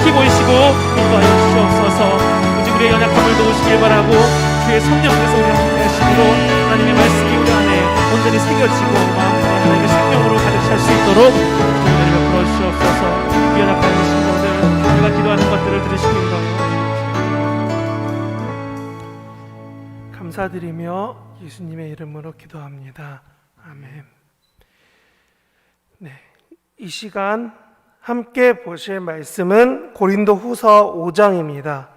밝히 보이시고 인도하여 주시옵소서 오직 우리의 연약함을 도우시길 바라고 주의 성령께서 우리 함께 하시기로 하나님의 말씀이 우리 안에 온전히 새겨지고 마음에 하나님의 생명으로 가득 찰 수 있도록 주님을 베풀어 주시옵소서 연약한 신령들 우리가 기도하는 것들을 들으시기 바라옵소서 감사드리며 예수님의 이름으로 기도합니다. 아멘. 네. 이 시간 함께 보실 말씀은 고린도 후서 5장입니다.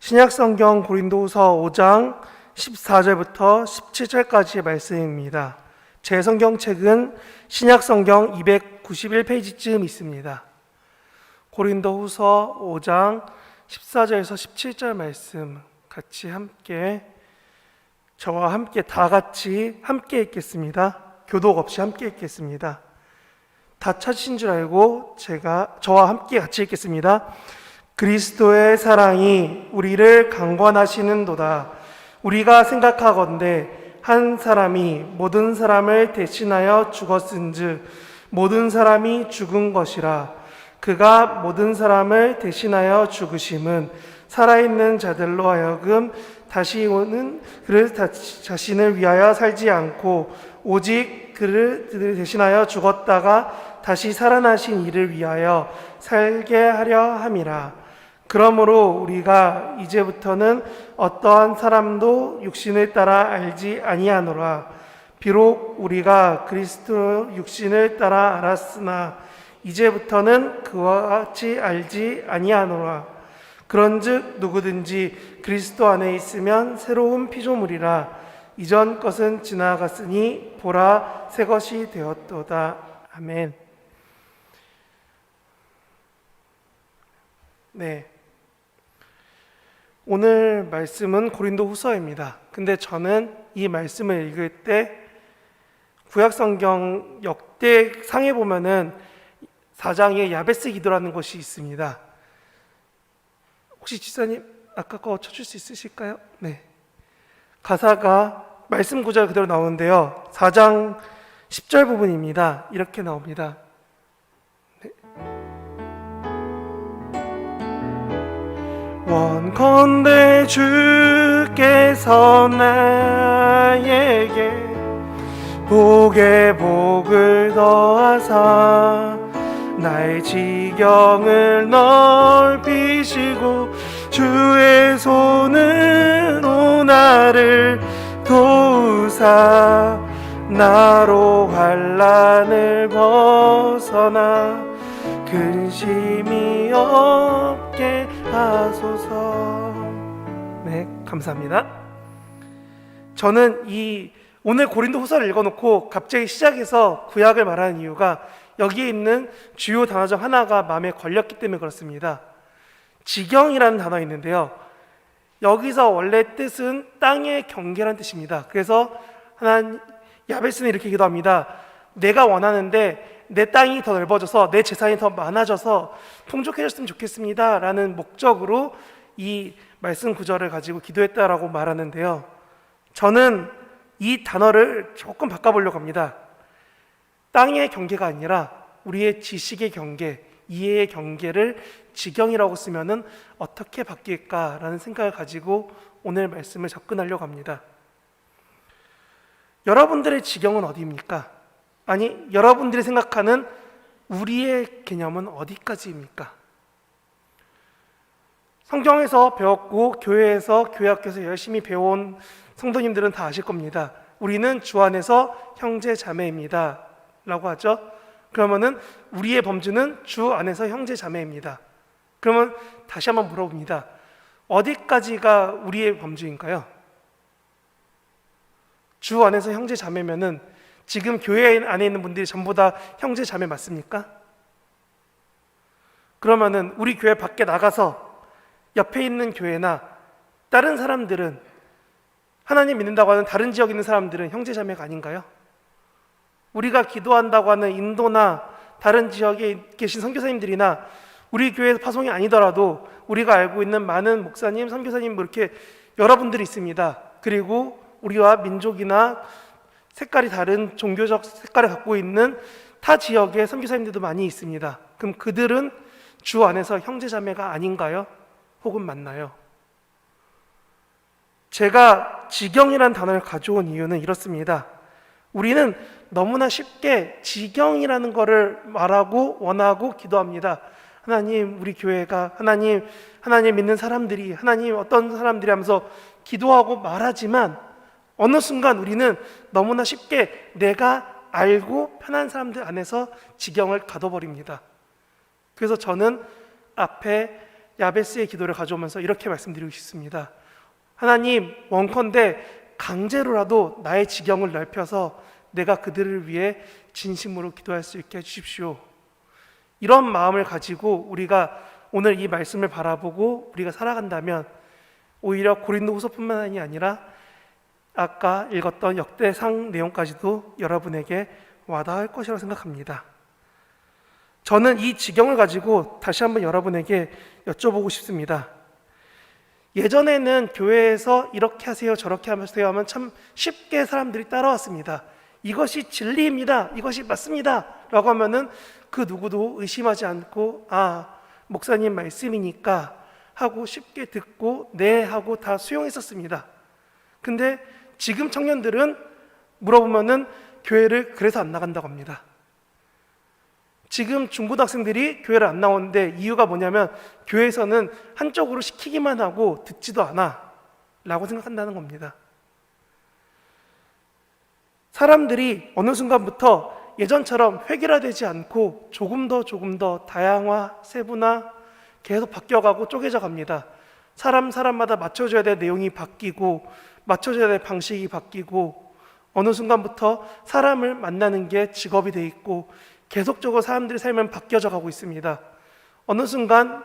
신약성경 고린도 후서 5장 14절부터 17절까지의 말씀입니다. 제 성경책은 신약성경 291페이지쯤 있습니다. 고린도 후서 5장 14절에서 17절 말씀 같이 함께 저와 함께 다 같이 함께 읽겠습니다. 교독 없이 함께 읽겠습니다. 다 찾으신 줄 알고 제가 저와 함께 같이 읽겠습니다. 그리스도의 사랑이 우리를 강권하시는도다. 우리가 생각하건대 한 사람이 모든 사람을 대신하여 죽었은즉 모든 사람이 죽은 것이라. 그가 모든 사람을 대신하여 죽으심은 살아있는 자들로 하여금 다시 오는 그를 다- 자신을 위하여 살지 않고 오직 그를 대신하여 죽었다가 다시 살아나신 이를 위하여 살게 하려 함이라. 그러므로 우리가 이제부터는 어떠한 사람도 육신을 따라 알지 아니하노라. 비록 우리가 그리스도 육신을 따라 알았으나 이제부터는 그와 같이 알지 아니하노라. 그런즉 누구든지 그리스도 안에 있으면 새로운 피조물이라 이전 것은 지나갔으니 보라 새 것이 되었도다. 아멘. 네. 오늘 말씀은 고린도 후서입니다. 근데 저는 이 말씀을 읽을 때 구약성경 역대상에 보면은 4장에 야베스 기도라는 것이 있습니다. 혹시 지사님 아까 거 쳐줄 수 있으실까요? 네. 가사가 말씀 구절 그대로 나오는데요. 4장 10절 부분입니다. 이렇게 나옵니다. 원컨대 주께서 나에게 복에 복을 더하사 나의 지경을 넓히시고 주의 손으로 나를 도우사 나로 환란을 벗어나 근심이 없게 하소서 네 감사합니다 저는 이 오늘 고린도 후서를 읽어놓고 갑자기 시작해서 구약을 말하는 이유가 여기에 있는 주요 단어 중 하나가 마음에 걸렸기 때문에 그렇습니다. 지경이라는 단어 있는데요. 여기서 원래 뜻은 땅의 경계라는 뜻입니다. 그래서 하나님 야베스는 이렇게 기도합니다. 내가 원하는데 내 땅이 더 넓어져서 내 재산이 더 많아져서 풍족해졌으면 좋겠습니다라는 목적으로 이 말씀 구절을 가지고 기도했다라고 말하는데요. 저는 이 단어를 조금 바꿔보려고 합니다. 땅의 경계가 아니라 우리의 지식의 경계, 이해의 경계를 지경이라고 쓰면은 어떻게 바뀔까라는 생각을 가지고 오늘 말씀을 접근하려고 합니다. 여러분들의 지경은 어디입니까? 아니, 여러분들이 생각하는 우리의 개념은 어디까지입니까? 성경에서 배웠고 교회에서 교회 학교에서 열심히 배운 성도님들은 다 아실 겁니다. 우리는 주 안에서 형제 자매입니다. 라고 하죠. 그러면은 우리의 범주는 주 안에서 형제 자매입니다. 그러면 다시 한번 물어봅니다. 어디까지가 우리의 범주인가요? 주 안에서 형제 자매면은 지금 교회 안에 있는 분들이 전부 다 형제 자매 맞습니까? 그러면은 우리 교회 밖에 나가서 옆에 있는 교회나 다른 사람들은 하나님 믿는다고 하는 다른 지역에 있는 사람들은 형제 자매가 아닌가요? 우리가 기도한다고 하는 인도나 다른 지역에 계신 선교사님들이나 우리 교회 파송이 아니더라도 우리가 알고 있는 많은 목사님, 선교사님 뭐 이렇게 여러분들이 있습니다. 그리고 우리와 민족이나 색깔이 다른 종교적 색깔을 갖고 있는 타 지역의 선교사님들도 많이 있습니다. 그럼 그들은 주 안에서 형제자매가 아닌가요? 혹은 맞나요? 제가 지경이란 단어를 가져온 이유는 이렇습니다. 우리는 너무나 쉽게 지경이라는 것을 말하고 원하고 기도합니다. 하나님, 우리 교회가 하나님, 하나님 믿는 사람들이 하나님 어떤 사람들이 하면서 기도하고 말하지만 어느 순간 우리는 너무나 쉽게 내가 알고 편한 사람들 안에서 지경을 가둬버립니다. 그래서 저는 앞에 야베스의 기도를 가져오면서 이렇게 말씀드리고 싶습니다. 하나님, 원컨대 강제로라도 나의 지경을 넓혀서 내가 그들을 위해 진심으로 기도할 수 있게 해주십시오. 이런 마음을 가지고 우리가 오늘 이 말씀을 바라보고 우리가 살아간다면 오히려 고린도 후서뿐만이 아니라 아까 읽었던 역대상 내용까지도 여러분에게 와닿을 것이라고 생각합니다. 저는 이 지경을 가지고 다시 한번 여러분에게 여쭤보고 싶습니다. 예전에는 교회에서 이렇게 하세요, 저렇게 하세요 하면 참 쉽게 사람들이 따라왔습니다. 이것이 진리입니다. 이것이 맞습니다. 라고 하면은 그 누구도 의심하지 않고, 아, 목사님 말씀이니까 하고 쉽게 듣고, 네 하고 다 수용했었습니다. 근데 지금 청년들은 물어보면은 교회를 그래서 안 나간다고 합니다. 지금 중고등학생들이 교회를 안 나오는데 이유가 뭐냐면 교회에서는 한쪽으로 시키기만 하고 듣지도 않아 라고 생각한다는 겁니다. 사람들이 어느 순간부터 예전처럼 획일화되지 않고 조금 더 조금 더 다양화, 세분화 계속 바뀌어가고 쪼개져 갑니다. 사람 사람마다 맞춰줘야 될 내용이 바뀌고 맞춰줘야 될 방식이 바뀌고 어느 순간부터 사람을 만나는 게 직업이 돼 있고 계속적으로 사람들의 삶은 바뀌어져 가고 있습니다. 어느 순간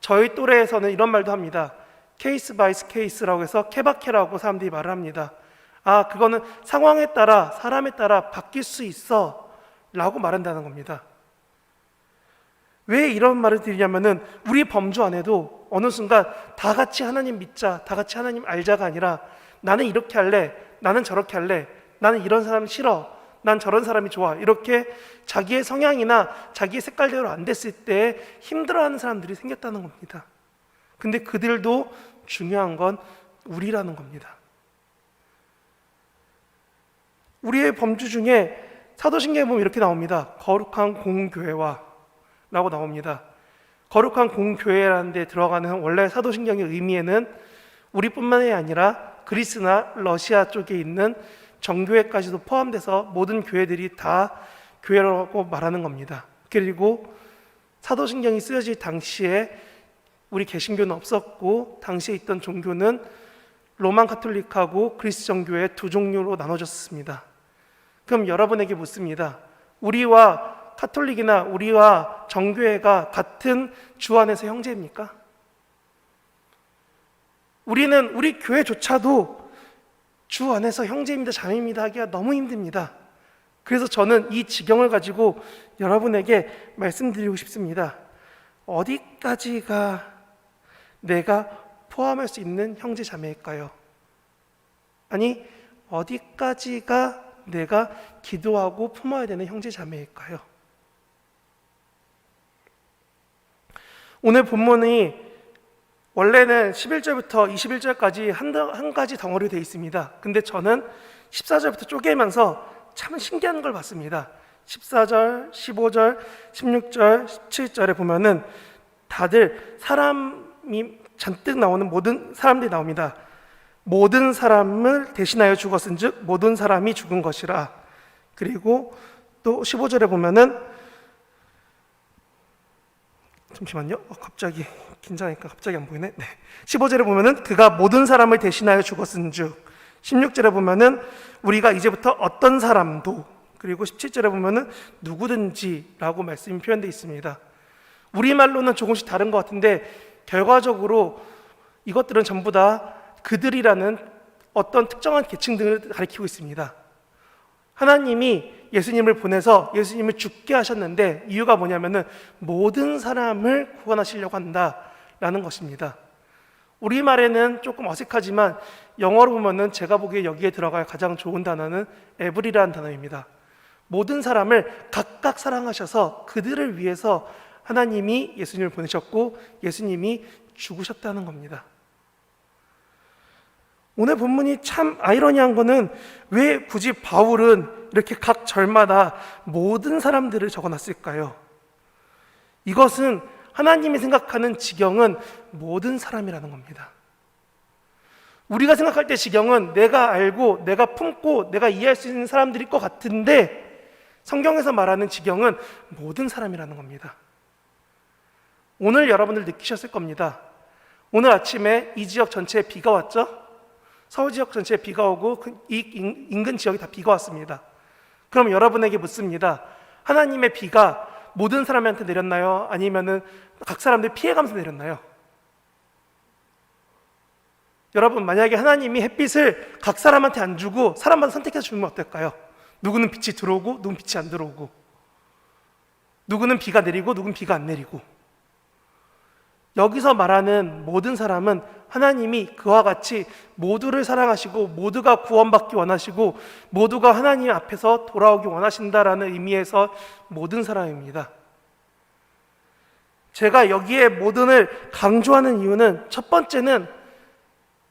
저희 또래에서는 이런 말도 합니다. 케이스 바이스 케이스라고 해서 케바케라고 사람들이 말을 합니다. 아, 그거는 상황에 따라 사람에 따라 바뀔 수 있어 라고 말한다는 겁니다. 왜 이런 말을 드리냐면은 우리 범주 안에도 어느 순간 다 같이 하나님 믿자, 다 같이 하나님 알자가 아니라 나는 이렇게 할래, 나는 저렇게 할래, 나는 이런 사람 싫어, 난 저런 사람이 좋아. 이렇게 자기의 성향이나 자기의 색깔대로 안 됐을 때 힘들어하는 사람들이 생겼다는 겁니다. 근데 그들도 중요한 건 우리라는 겁니다. 우리의 범주 중에 사도신경에 보면 이렇게 나옵니다. 거룩한 공교회와 라고 나옵니다. 거룩한 공교회라는 데 들어가는 원래 사도신경의 의미에는 우리뿐만이 아니라 그리스나 러시아 쪽에 있는 정교회까지도 포함돼서 모든 교회들이 다 교회라고 말하는 겁니다. 그리고 사도신경이 쓰여질 당시에 우리 개신교는 없었고 당시에 있던 종교는 로만 카톨릭하고 그리스 정교회 두 종류로 나눠졌습니다. 그럼 여러분에게 묻습니다. 우리와 카톨릭이나 우리와 정교회가 같은 주 안에서 형제입니까? 우리는 우리 교회조차도 주 안에서 형제입니다, 자매입니다 하기가 너무 힘듭니다. 그래서 저는 이 지경을 가지고 여러분에게 말씀드리고 싶습니다. 어디까지가 내가 포함할 수 있는 형제 자매일까요? 아니, 어디까지가 내가 기도하고 품어야 되는 형제 자매일까요? 오늘 본문이 원래는 11절부터 21절까지 한, 한 가지 덩어리 되어 있습니다. 근데 저는 14절부터 쪼개면서 참 신기한 걸 봤습니다. 14절, 15절, 16절, 17절에 보면은 다들 사람이 잔뜩 나오는 모든 사람들이 나옵니다. 모든 사람을 대신하여 죽었은즉 모든 사람이 죽은 것이라. 그리고 또 15절에 보면은 잠시만요. 어, 갑자기 긴장하니까 갑자기 안 보이네. 네. 15절에 보면은 그가 모든 사람을 대신하여 죽었은즉 16절에 보면은 우리가 이제부터 어떤 사람도 그리고 17절에 보면은 누구든지라고 말씀이 표현되어 있습니다. 우리말로는 조금씩 다른 것 같은데 결과적으로 이것들은 전부 다 그들이라는 어떤 특정한 계층들을 가리키고 있습니다. 하나님이 예수님을 보내서 예수님을 죽게 하셨는데 이유가 뭐냐면은 모든 사람을 구원하시려고 한다라는 것입니다. 우리말에는 조금 어색하지만 영어로 보면은 제가 보기에 여기에 들어갈 가장 좋은 단어는 에브리라는 단어입니다. 모든 사람을 각각 사랑하셔서 그들을 위해서 하나님이 예수님을 보내셨고 예수님이 죽으셨다는 겁니다. 오늘 본문이 참 아이러니한 거는 왜 굳이 바울은 이렇게 각 절마다 모든 사람들을 적어 놨을까요? 이것은 하나님이 생각하는 지경은 모든 사람이라는 겁니다. 우리가 생각할 때 지경은 내가 알고 내가 품고 내가 이해할 수 있는 사람들일 것 같은데 성경에서 말하는 지경은 모든 사람이라는 겁니다. 오늘 여러분들 느끼셨을 겁니다. 오늘 아침에 이 지역 전체에 비가 왔죠? 서울 지역 전체에 비가 오고 그이 인- 인근 지역이 다 비가 왔습니다. 그럼 여러분에게 묻습니다. 하나님의 비가 모든 사람한테 내렸나요? 아니면은 각 사람들 피해가면서 내렸나요? 여러분 만약에 하나님이 햇빛을 각 사람한테 안 주고 사람마다 선택해서 주면 어떨까요? 누구는 빛이 들어오고 누구는 빛이 안 들어오고 누구는 비가 내리고 누구는 비가 안 내리고 여기서 말하는 모든 사람은 하나님이 그와 같이 모두를 사랑하시고 모두가 구원받기 원하시고 모두가 하나님 앞에서 돌아오기 원하신다라는 의미에서 모든 사람입니다. 제가 여기에 모든을 강조하는 이유는 첫 번째는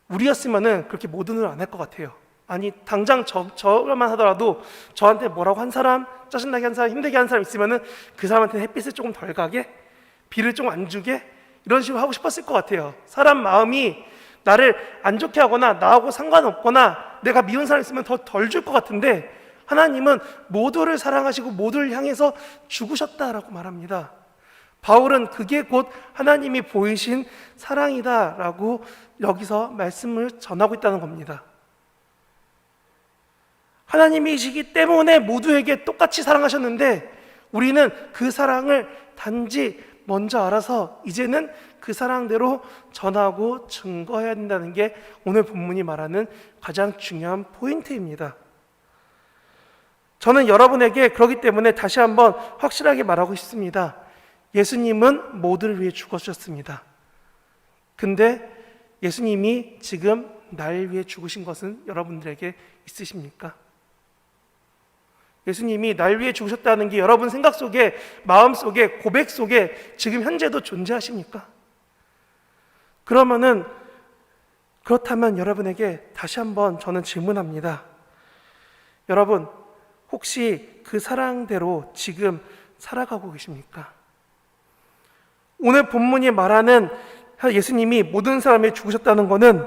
우리였으면은 그렇게 모든을 안 할 것 같아요. 아니 당장 저 저만 하더라도 저한테 뭐라고 한 사람 짜증나게 한 사람 힘들게 한 사람 있으면은 그 사람한테 햇빛을 조금 덜 가게 비를 좀 안 주게 이런 식으로 하고 싶었을 것 같아요. 사람 마음이 나를 안 좋게 하거나 나하고 상관없거나 내가 미운 사람 있으면 더 덜 줄 것 같은데 하나님은 모두를 사랑하시고 모두를 향해서 죽으셨다라고 말합니다. 바울은 그게 곧 하나님이 보이신 사랑이다라고 여기서 말씀을 전하고 있다는 겁니다. 하나님이시기 때문에 모두에게 똑같이 사랑하셨는데 우리는 그 사랑을 단지 먼저 알아서 이제는 그 사랑대로 전하고 증거해야 된다는 게 오늘 본문이 말하는 가장 중요한 포인트입니다. 저는 여러분에게 그러기 때문에 다시 한번 확실하게 말하고 싶습니다. 예수님은 모두를 위해 죽으셨습니다. 근데 예수님이 지금 날 위해 죽으신 것은 여러분들에게 있으십니까? 예수님이 날 위해 죽으셨다는 게 여러분 생각 속에, 마음 속에, 고백 속에 지금 현재도 존재하십니까? 그러면은 그렇다면 여러분에게 다시 한번 저는 질문합니다. 여러분, 혹시 그 사랑대로 지금 살아가고 계십니까? 오늘 본문이 말하는 예수님이 모든 사람이 죽으셨다는 것은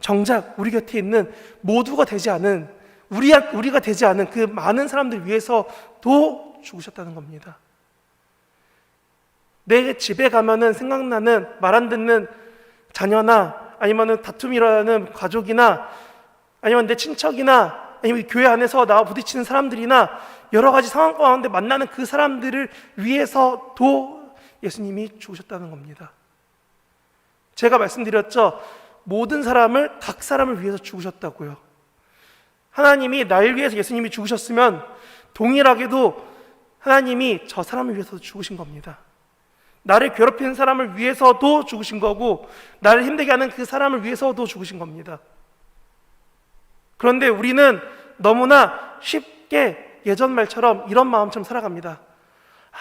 정작 우리 곁에 있는 모두가 되지 않은 우리, 우리가 되지 않은 그 많은 사람들 위해서도 죽으셨다는 겁니다. 내 집에 가면은 생각나는 말 안 듣는 자녀나 아니면은 다툼이 일어나는 가족이나 아니면 내 친척이나 아니면 교회 안에서 나와 부딪히는 사람들이나 여러 가지 상황 가운데 만나는 그 사람들을 위해서도 예수님이 죽으셨다는 겁니다. 제가 말씀드렸죠. 모든 사람을 각 사람을 위해서 죽으셨다고요. 하나님이 날 위해서 예수님이 죽으셨으면 동일하게도 하나님이 저 사람을 위해서도 죽으신 겁니다. 나를 괴롭히는 사람을 위해서도 죽으신 거고 나를 힘들게 하는 그 사람을 위해서도 죽으신 겁니다. 그런데 우리는 너무나 쉽게 예전 말처럼 이런 마음처럼 살아갑니다. 아,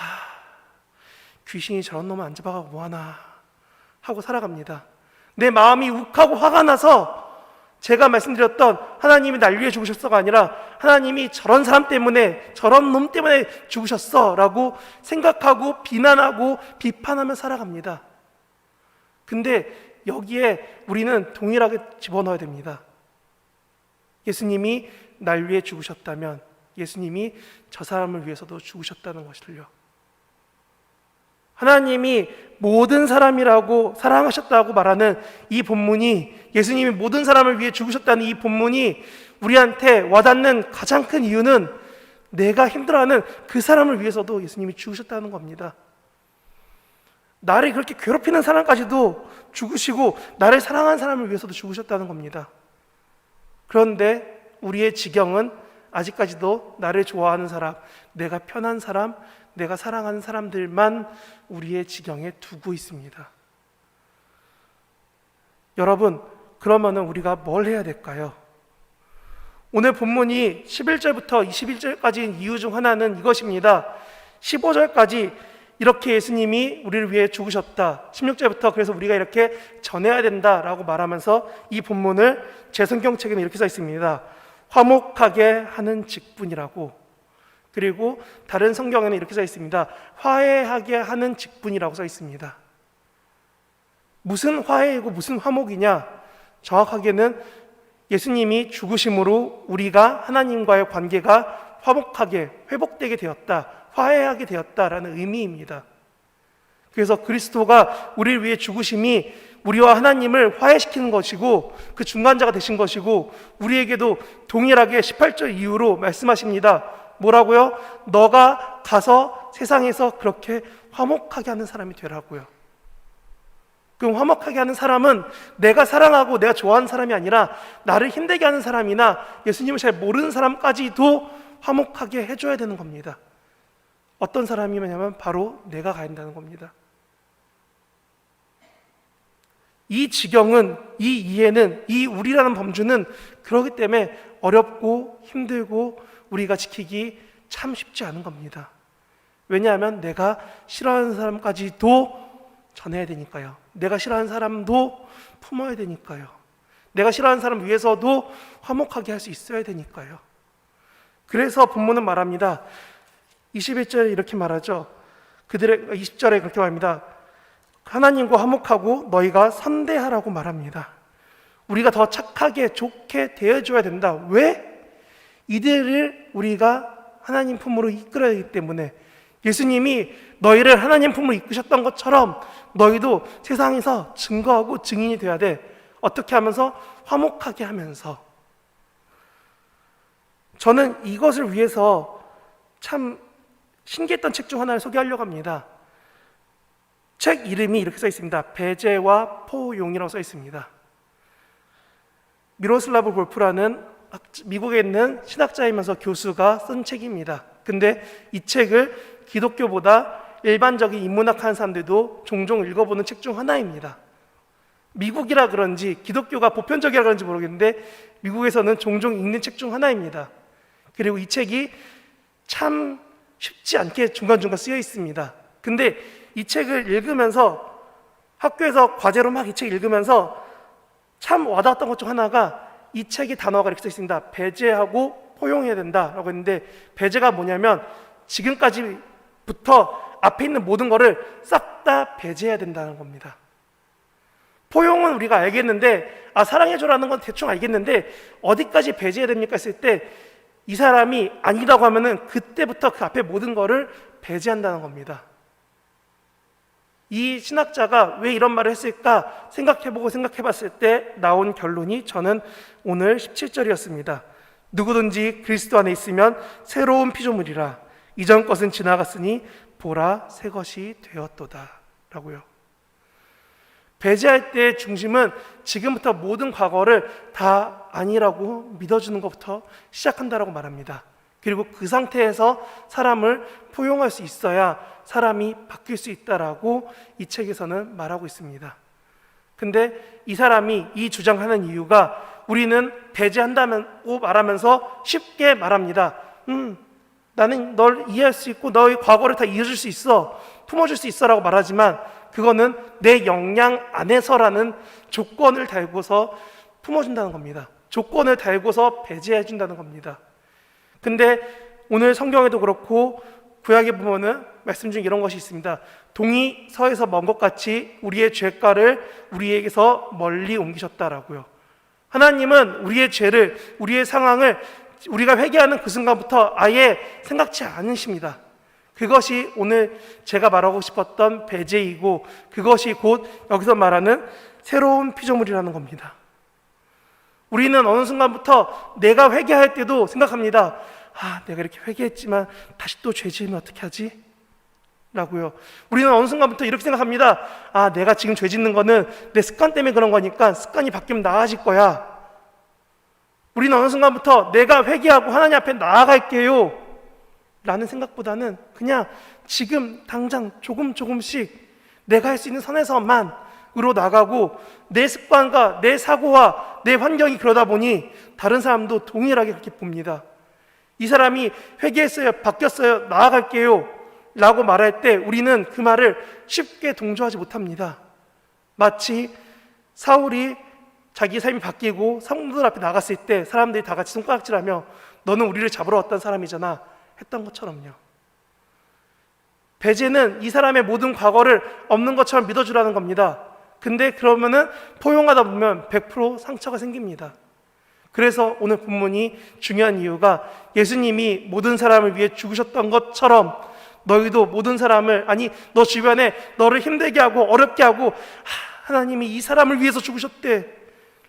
귀신이 저런 놈을 안 잡아가고 뭐하나 하고 살아갑니다. 내 마음이 욱하고 화가 나서 제가 말씀드렸던 하나님이 날 위해 죽으셨어가 아니라 하나님이 저런 사람 때문에 저런 놈 때문에 죽으셨어라고 생각하고 비난하고 비판하며 살아갑니다. 근데 여기에 우리는 동일하게 집어넣어야 됩니다. 예수님이 날 위해 죽으셨다면 예수님이 저 사람을 위해서도 죽으셨다는 것을요. 하나님이 모든 사람이라고 사랑하셨다고 말하는 이 본문이 예수님이 모든 사람을 위해 죽으셨다는 이 본문이 우리한테 와닿는 가장 큰 이유는 내가 힘들어하는 그 사람을 위해서도 예수님이 죽으셨다는 겁니다. 나를 그렇게 괴롭히는 사람까지도 죽으시고 나를 사랑하는 사람을 위해서도 죽으셨다는 겁니다. 그런데 우리의 지경은 아직까지도 나를 좋아하는 사람, 내가 편한 사람, 내가 사랑하는 사람들만 우리의 지경에 두고 있습니다. 여러분, 그러면은 우리가 뭘 해야 될까요? 오늘 본문이 11절부터 21절까지인 이유 중 하나는 이것입니다. 15절까지 이렇게 예수님이 우리를 위해 죽으셨다. 16절부터 그래서 우리가 이렇게 전해야 된다라고 말하면서 이 본문을 제 성경책에는 이렇게 써 있습니다. 화목하게 하는 직분이라고. 그리고 다른 성경에는 이렇게 써 있습니다. 화해하게 하는 직분이라고 써 있습니다. 무슨 화해이고 무슨 화목이냐? 정확하게는 예수님이 죽으심으로 우리가 하나님과의 관계가 화목하게 회복되게 되었다. 화해하게 되었다라는 의미입니다. 그래서 그리스도가 우리를 위해 죽으심이 우리와 하나님을 화해시키는 것이고 그 중간자가 되신 것이고 우리에게도 동일하게 18절 이후로 말씀하십니다. 뭐라고요? 너가 가서 세상에서 그렇게 화목하게 하는 사람이 되라고요. 그럼 화목하게 하는 사람은 내가 사랑하고 내가 좋아하는 사람이 아니라 나를 힘들게 하는 사람이나 예수님을 잘 모르는 사람까지도 화목하게 해줘야 되는 겁니다. 어떤 사람이냐면 바로 내가 가야 한다는 겁니다. 이 지경은, 이 이해는, 이 우리라는 범주는 그러기 때문에 어렵고 힘들고 우리가 지키기 참 쉽지 않은 겁니다. 왜냐하면 내가 싫어하는 사람까지도 전해야 되니까요. 내가 싫어하는 사람도 품어야 되니까요. 내가 싫어하는 사람 위해서도 화목하게 할 수 있어야 되니까요. 그래서 본문은 말합니다. 21절에 이렇게 말하죠. 그들의 20절에 그렇게 말합니다. 하나님과 화목하고 너희가 선대하라고 말합니다. 우리가 더 착하게 좋게 대해줘야 된다. 왜? 이들을 우리가 하나님 품으로 이끌어야 하기 때문에 예수님이 너희를 하나님 품으로 이끄셨던 것처럼 너희도 세상에서 증거하고 증인이 되어야 돼. 어떻게 하면서 화목하게 하면서 저는 이것을 위해서 참 신기했던 책 중 하나를 소개하려고 합니다. 책 이름이 이렇게 써 있습니다. 배제와 포용이라고 써 있습니다. 미로슬라브 볼프라는 학- 미국에 있는 신학자이면서 교수가 쓴 책입니다. 근데 이 책을 기독교보다 일반적인 인문학 하는 사람들도 종종 읽어보는 책 중 하나입니다. 미국이라 그런지 기독교가 보편적이라 그런지 모르겠는데 미국에서는 종종 읽는 책 중 하나입니다. 그리고 이 책이 참 쉽지 않게 중간중간 쓰여 있습니다. 근데 이 책을 읽으면서 학교에서 과제로 막 이 책 읽으면서 참 와닿았던 것 중 하나가 이 책의 단어가 이렇게 써 있습니다. 배제하고 포용해야 된다라고 했는데 배제가 뭐냐면 지금까지부터 앞에 있는 모든 거를 싹 다 배제해야 된다는 겁니다. 포용은 우리가 알겠는데 아 사랑해줘라는 건 대충 알겠는데 어디까지 배제해야 됩니까 했을 때 이 사람이 아니라고 하면은 그때부터 그 앞에 모든 거를 배제한다는 겁니다. 이 신학자가 왜 이런 말을 했을까 생각해보고 생각해봤을 때 나온 결론이 저는 오늘 17절이었습니다. 누구든지 그리스도 안에 있으면 새로운 피조물이라 이전 것은 지나갔으니 보라 새 것이 되었도다 라고요. 배제할 때의 중심은 지금부터 모든 과거를 다 아니라고 믿어주는 것부터 시작한다라고 말합니다. 그리고 그 상태에서 사람을 포용할 수 있어야 사람이 바뀔 수 있다라고 이 책에서는 말하고 있습니다. 근데 이 사람이 이 주장하는 이유가 우리는 배제한다고 말하면서 쉽게 말합니다. 음, 나는 널 이해할 수 있고 너의 과거를 다 이해줄 수 있어. 품어줄 수 있어라고 말하지만 그거는 내 역량 안에서라는 조건을 달고서 품어준다는 겁니다. 조건을 달고서 배제해 준다는 겁니다. 근데 오늘 성경에도 그렇고 구약에 보면은 말씀 중에 이런 것이 있습니다. 동이 서에서 먼 것 같이 우리의 죄가를 우리에게서 멀리 옮기셨다라고요. 하나님은 우리의 죄를 우리의 상황을 우리가 회개하는 그 순간부터 아예 생각지 않으십니다. 그것이 오늘 제가 말하고 싶었던 배제이고 그것이 곧 여기서 말하는 새로운 피조물이라는 겁니다. 우리는 어느 순간부터 내가 회개할 때도 생각합니다. 아, 내가 이렇게 회개했지만 다시 또 죄 지으면 어떻게 하지? 라고요. 우리는 어느 순간부터 이렇게 생각합니다. 아, 내가 지금 죄 짓는 거는 내 습관 때문에 그런 거니까 습관이 바뀌면 나아질 거야. 우리는 어느 순간부터 내가 회개하고 하나님 앞에 나아갈게요. 라는 생각보다는 그냥 지금 당장 조금 조금씩 내가 할 수 있는 선에서만 으로 나가고 내 습관과 내 사고와 내 환경이 그러다 보니 다른 사람도 동일하게 그렇게 봅니다. 이 사람이 회개했어요, 바뀌었어요, 나아갈게요. 라고 말할 때 우리는 그 말을 쉽게 동조하지 못합니다. 마치 사울이 자기 삶이 바뀌고 성도들 앞에 나갔을 때 사람들이 다 같이 손가락질하며 너는 우리를 잡으러 왔던 사람이잖아 했던 것처럼요. 배제는 이 사람의 모든 과거를 없는 것처럼 믿어주라는 겁니다. 근데 그러면은 포용하다 보면 100% 상처가 생깁니다. 그래서 오늘 본문이 중요한 이유가 예수님이 모든 사람을 위해 죽으셨던 것처럼 너희도 모든 사람을 아니 너 주변에 너를 힘들게 하고 어렵게 하고 하, 하나님이 이 사람을 위해서 죽으셨대.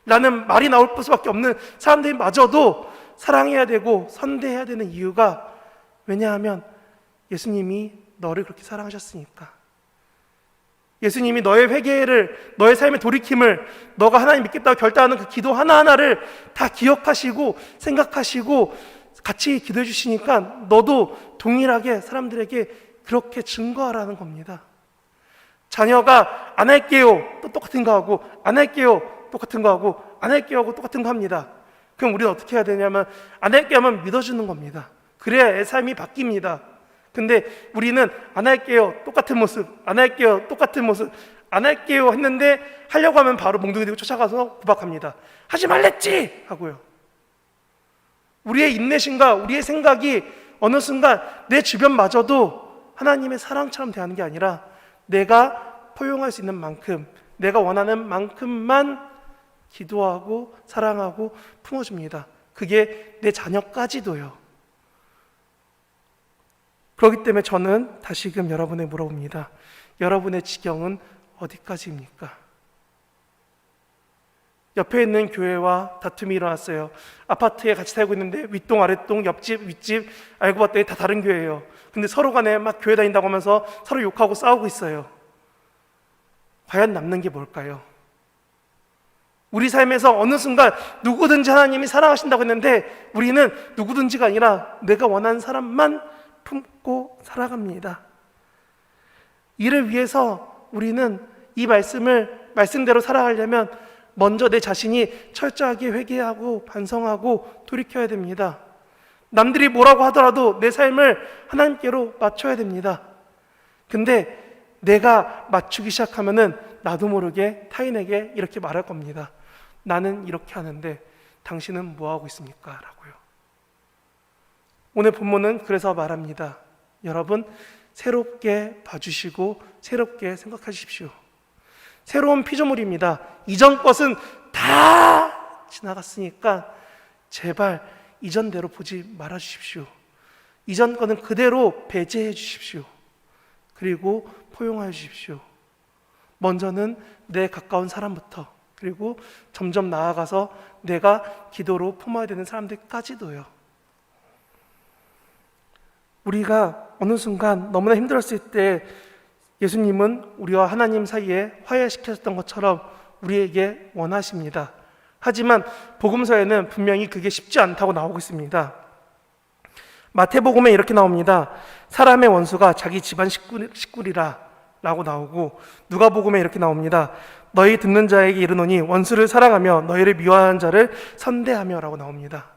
라는 말이 나올 수밖에 없는 사람들이 마저도 사랑해야 되고 선대해야 되는 이유가 왜냐하면 예수님이 너를 그렇게 사랑하셨으니까. 예수님이 너의 회개를 너의 삶의 돌이킴을 너가 하나님 믿겠다고 결단하는 그 기도 하나하나를 다 기억하시고 생각하시고 같이 기도해 주시니까 너도 동일하게 사람들에게 그렇게 증거하라는 겁니다. 자녀가 안 할게요. 또 똑같은 거 하고 안 할게요. 똑같은 거 하고 안 할게요 하고 똑같은 거 합니다. 그럼 우리는 어떻게 해야 되냐면 안 할게요 하면 믿어주는 겁니다. 그래야 애 삶이 바뀝니다. 근데 우리는 안 할게요. 똑같은 모습. 안 할게요. 똑같은 모습. 안 할게요 했는데 하려고 하면 바로 몽둥이 들고 쫓아가서 구박합니다. 하지 말랬지 하고요. 우리의 인내심과 우리의 생각이 어느 순간 내 주변마저도 하나님의 사랑처럼 대하는 게 아니라 내가 포용할 수 있는 만큼 내가 원하는 만큼만 기도하고 사랑하고 품어줍니다. 그게 내 자녀까지도요. 그렇기 때문에 저는 다시금 여러분에 물어봅니다. 여러분의 지경은 어디까지입니까? 옆에 있는 교회와 다툼이 일어났어요. 아파트에 같이 살고 있는데 윗동, 아랫동, 옆집, 윗집 알고 봤더니 다 다른 교회예요. 근데 서로 간에 막 교회 다닌다고 하면서 서로 욕하고 싸우고 있어요. 과연 남는 게 뭘까요? 우리 삶에서 어느 순간 누구든지 하나님이 사랑하신다고 했는데 우리는 누구든지가 아니라 내가 원하는 사람만 품고 살아갑니다. 이를 위해서 우리는 이 말씀을 말씀대로 살아가려면 먼저 내 자신이 철저하게 회개하고 반성하고 돌이켜야 됩니다. 남들이 뭐라고 하더라도 내 삶을 하나님께로 맞춰야 됩니다. 근데 내가 맞추기 시작하면은 나도 모르게 타인에게 이렇게 말할 겁니다. 나는 이렇게 하는데 당신은 뭐 하고 있습니까? 라고요. 오늘 본문은 그래서 말합니다. 여러분, 새롭게 봐주시고 새롭게 생각하십시오. 새로운 피조물입니다. 이전 것은 다 지나갔으니까 제발 이전대로 보지 말아 주십시오. 이전 거는 그대로 배제해 주십시오. 그리고 포용하여 주십시오. 먼저는 내 가까운 사람부터 그리고 점점 나아가서 내가 기도로 품어야 되는 사람들까지도요. 우리가 어느 순간 너무나 힘들었을 때 예수님은 우리와 하나님 사이에 화해시켰던 것처럼 우리에게 원하십니다. 하지만 복음서에는 분명히 그게 쉽지 않다고 나오고 있습니다. 마태복음에 이렇게 나옵니다. 사람의 원수가 자기 집안 식구, 식구리라 라고 나오고 누가복음에 이렇게 나옵니다. 너희 듣는 자에게 이르노니 원수를 사랑하며 너희를 미워하는 자를 선대하며 라고 나옵니다.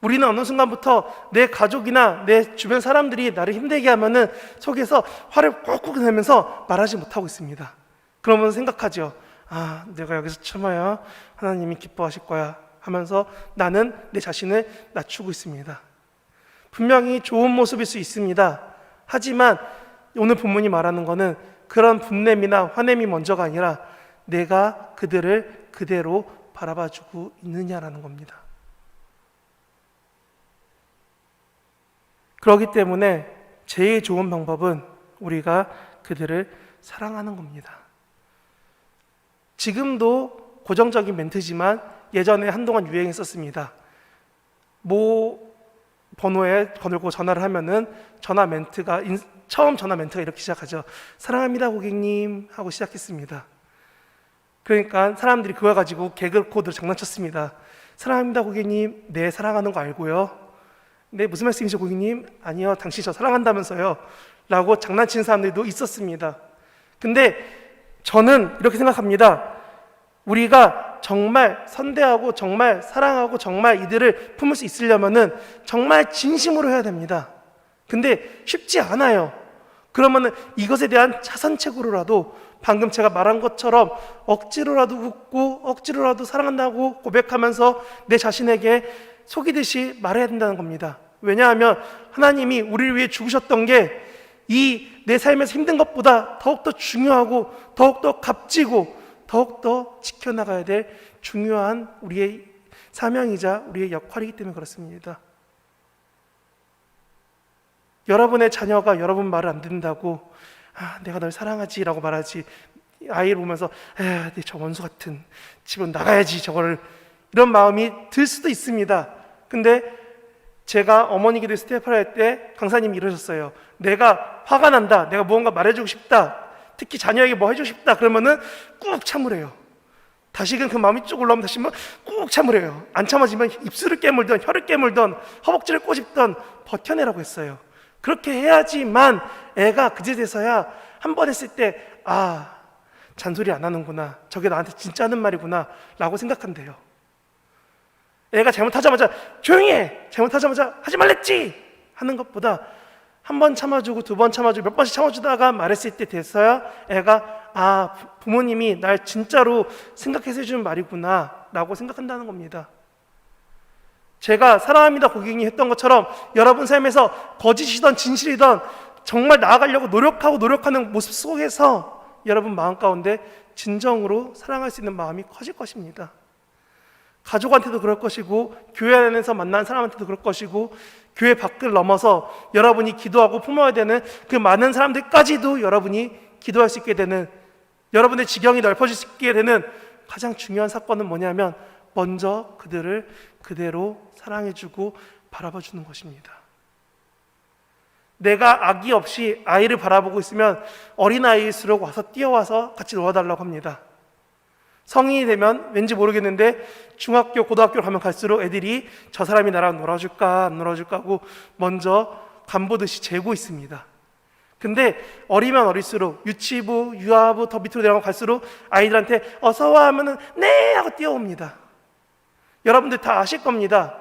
우리는 어느 순간부터 내 가족이나 내 주변 사람들이 나를 힘들게 하면은 속에서 화를 꾹꾹 내면서 말하지 못하고 있습니다. 그러면 생각하죠. 아, 내가 여기서 참아야 하나님이 기뻐하실 거야 하면서 나는 내 자신을 낮추고 있습니다. 분명히 좋은 모습일 수 있습니다. 하지만 오늘 본문이 말하는 거는 그런 분냄이나 화냄이 먼저가 아니라 내가 그들을 그대로 바라봐주고 있느냐라는 겁니다. 그렇기 때문에 제일 좋은 방법은 우리가 그들을 사랑하는 겁니다. 지금도 고정적인 멘트지만 예전에 한동안 유행했었습니다. 모 번호에 거들고 전화를 하면은 전화 멘트가 인, 처음 전화 멘트가 이렇게 시작하죠. 사랑합니다 고객님 하고 시작했습니다. 그러니까 사람들이 그거 가지고 개그 코드로 장난쳤습니다. 사랑합니다 고객님, 네 사랑하는 거 알고요. 네, 무슨 말씀이죠, 고객님? 아니요, 당신 저 사랑한다면서요. 라고 장난치는 사람들도 있었습니다. 근데 저는 이렇게 생각합니다. 우리가 정말 선대하고 정말 사랑하고 정말 이들을 품을 수 있으려면은 정말 진심으로 해야 됩니다. 근데 쉽지 않아요. 그러면은 이것에 대한 자산책으로라도 방금 제가 말한 것처럼 억지로라도 웃고 억지로라도 사랑한다고 고백하면서 내 자신에게 속이듯이 말해야 된다는 겁니다. 왜냐하면 하나님이 우리를 위해 죽으셨던 게 이 내 삶에서 힘든 것보다 더욱더 중요하고 더욱더 값지고 더욱더 지켜나가야 될 중요한 우리의 사명이자 우리의 역할이기 때문에 그렇습니다. 여러분의 자녀가 여러분 말을 안 듣는다고 아, 내가 널 사랑하지라고 말하지 아이를 보면서 아, 내저 원수 같은 집은 나가야지 저거를 이런 마음이 들 수도 있습니다. 근데 제가 어머니 기도 스테파를 할 때 강사님이 이러셨어요. 내가 화가 난다. 내가 무언가 말해주고 싶다. 특히 자녀에게 뭐 해주고 싶다. 그러면은 꾹 참으래요. 다시금 그 마음이 쭉 올라오면 다시 꾹 참으래요. 안 참아지면 입술을 깨물던 혀를 깨물던 허벅지를 꼬집던 버텨내라고 했어요. 그렇게 해야지만 애가 그제 돼서야 한 번 했을 때 아, 잔소리 안 하는구나. 저게 나한테 진짜 하는 말이구나. 라고 생각한대요. 애가 잘못하자마자 조용히 해! 잘못하자마자 하지 말랬지! 하는 것보다 한 번 참아주고 두 번 참아주고 몇 번씩 참아주다가 말했을 때 됐어야 애가 아, 부- 부모님이 날 진짜로 생각해서 해주는 말이구나. 라고 생각한다는 겁니다. 제가 사랑합니다 고객이 했던 것처럼 여러분 삶에서 거짓이던 진실이던 정말 나아가려고 노력하고 노력하는 모습 속에서 여러분 마음 가운데 진정으로 사랑할 수 있는 마음이 커질 것입니다. 가족한테도 그럴 것이고 교회 안에서 만난 사람한테도 그럴 것이고 교회 밖을 넘어서 여러분이 기도하고 품어야 되는 그 많은 사람들까지도 여러분이 기도할 수 있게 되는 여러분의 지경이 넓어질 수 있게 되는 가장 중요한 사건은 뭐냐면 먼저 그들을 그대로 사랑해주고 바라봐 주는 것입니다. 내가 악의 없이 아이를 바라보고 있으면 어린아이일수록 와서 뛰어와서 같이 놀아달라고 합니다. 성인이 되면 왠지 모르겠는데 중학교, 고등학교를 가면 갈수록 애들이 저 사람이 나랑 놀아줄까, 안 놀아줄까 하고 먼저 간보듯이 재고 있습니다. 근데 어리면 어릴수록 유치부, 유아부 더 밑으로 내려가면 갈수록 아이들한테 어서 와 하면은 네 하고 뛰어옵니다. 여러분들 다 아실 겁니다.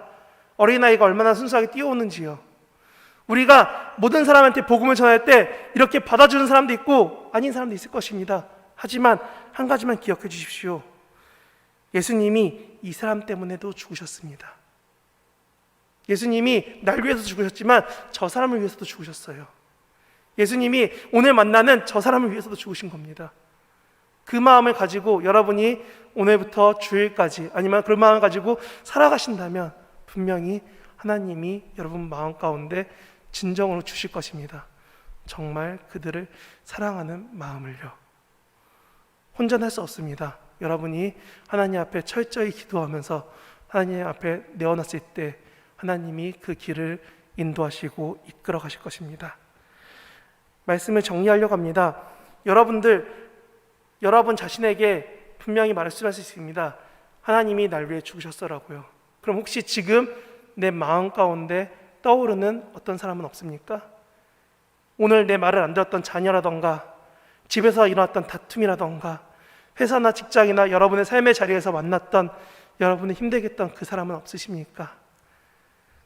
어린아이가 얼마나 순수하게 뛰어오는지요. 우리가 모든 사람한테 복음을 전할 때 이렇게 받아주는 사람도 있고 아닌 사람도 있을 것입니다. 하지만 한 가지만 기억해 주십시오. 예수님이 이 사람 때문에도 죽으셨습니다. 예수님이 날 위해서 죽으셨지만 저 사람을 위해서도 죽으셨어요. 예수님이 오늘 만나는 저 사람을 위해서도 죽으신 겁니다. 그 마음을 가지고 여러분이 오늘부터 주일까지 아니면 그 마음을 가지고 살아가신다면 분명히 하나님이 여러분 마음 가운데 진정으로 주실 것입니다. 정말 그들을 사랑하는 마음을요. 혼자는 할수 없습니다. 여러분이 하나님 앞에 철저히 기도하면서 하나님 앞에 내어놨을 때 하나님이 그 길을 인도하시고 이끌어 가실 것입니다. 말씀을 정리하려고 합니다. 여러분들, 여러분 자신에게 분명히 말씀할 수 있습니다. 하나님이 날 위해 죽으셨어라고요. 그럼 혹시 지금 내 마음 가운데 떠오르는 어떤 사람은 없습니까? 오늘 내 말을 안 들었던 자녀라던가 집에서 일어났던 다툼이라던가 회사나 직장이나 여러분의 삶의 자리에서 만났던 여러분을 힘들게 했던 그 사람은 없으십니까?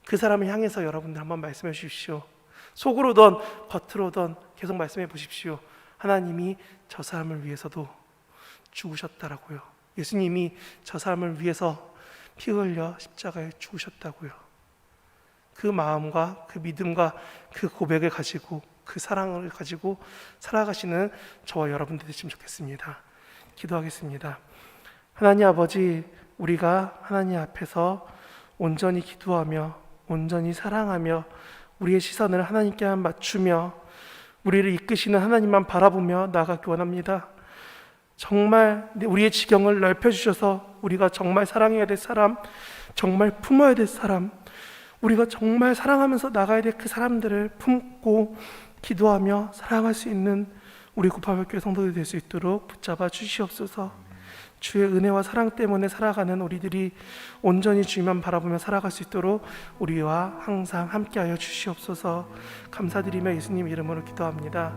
그 사람을 향해서 여러분들 한번 말씀해 주십시오. 속으로든 겉으로든 계속 말씀해 보십시오. 하나님이 저 사람을 위해서도 죽으셨다라고요. 예수님이 저 사람을 위해서 피 흘려 십자가에 죽으셨다고요. 그 마음과 그 믿음과 그 고백을 가지고 그 사랑을 가지고 살아가시는 저와 여러분들 됐으면 좋겠습니다. 기도하겠습니다. 하나님 아버지, 우리가 하나님 앞에서 온전히 기도하며 온전히 사랑하며 우리의 시선을 하나님께 맞추며 우리를 이끄시는 하나님만 바라보며 나아가기 원합니다. 정말 우리의 지경을 넓혀주셔서 우리가 정말 사랑해야 될 사람, 정말 품어야 될 사람, 우리가 정말 사랑하면서 나가야 될 그 사람들을 품고 기도하며 사랑할 수 있는 우리 구파백교회 성도들이 될수 있도록 붙잡아 주시옵소서. 주의 은혜와 사랑 때문에 살아가는 우리들이 온전히 주님만 바라보며 살아갈 수 있도록 우리와 항상 함께하여 주시옵소서. 감사드리며 예수님 이름으로 기도합니다.